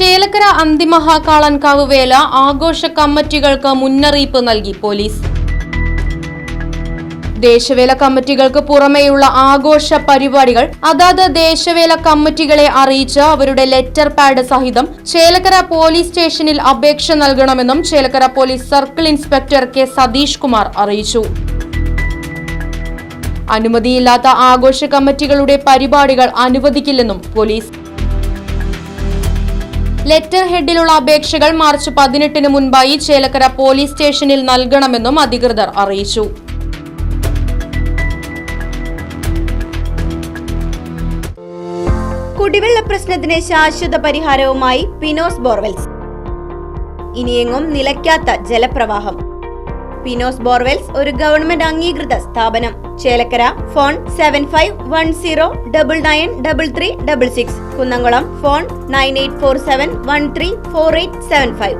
ചേലക്കര അന്തിമഹാക്കാളൻകാവ് വേല ആഘോഷ കമ്മിറ്റികൾക്ക് മുന്നറിയിപ്പ് നൽകി പോലീസ്. ദേശവേല കമ്മിറ്റികൾക്ക് പുറമെയുള്ള ആഘോഷ പരിപാടികൾ അതാത് ദേശവേല കമ്മിറ്റികളെ അറിയിച്ച് അവരുടെ ലെറ്റർ പാഡ് സഹിതം ചേലക്കര പോലീസ് സ്റ്റേഷനിൽ അപേക്ഷ നൽകണമെന്നും Chelakkara police circle inspector K Satheesh Kumar അറിയിച്ചു. അനുമതിയില്ലാത്ത ആഘോഷ കമ്മിറ്റികളുടെ പരിപാടികൾ അനുവദിക്കില്ലെന്നും പോലീസ് ലെറ്റർ ഹെഡിലുള്ള അപേക്ഷകൾ മാർച്ച് പതിനെട്ടിന് മുൻപായി ചേലക്കര പോലീസ് സ്റ്റേഷനിൽ നൽകണമെന്നും അധികൃതർ അറിയിച്ചു. കുടിവെള്ള പ്രശ്നത്തിന് ശാശ്വത പരിഹാരവുമായി പിനോസ് ബോർവെൽസ് ഇനിയെങ്ങും നിലയ്ക്കാത്ത ജലപ്രവാഹം. പിനോസ് ബോർവെൽസ് ഒരു ഗവൺമെന്റ് അംഗീകൃത സ്ഥാപനം. Chelakkara phone seven five one zero double nine double three double six Kunnamkulam phone nine eight four seven one three four eight seven five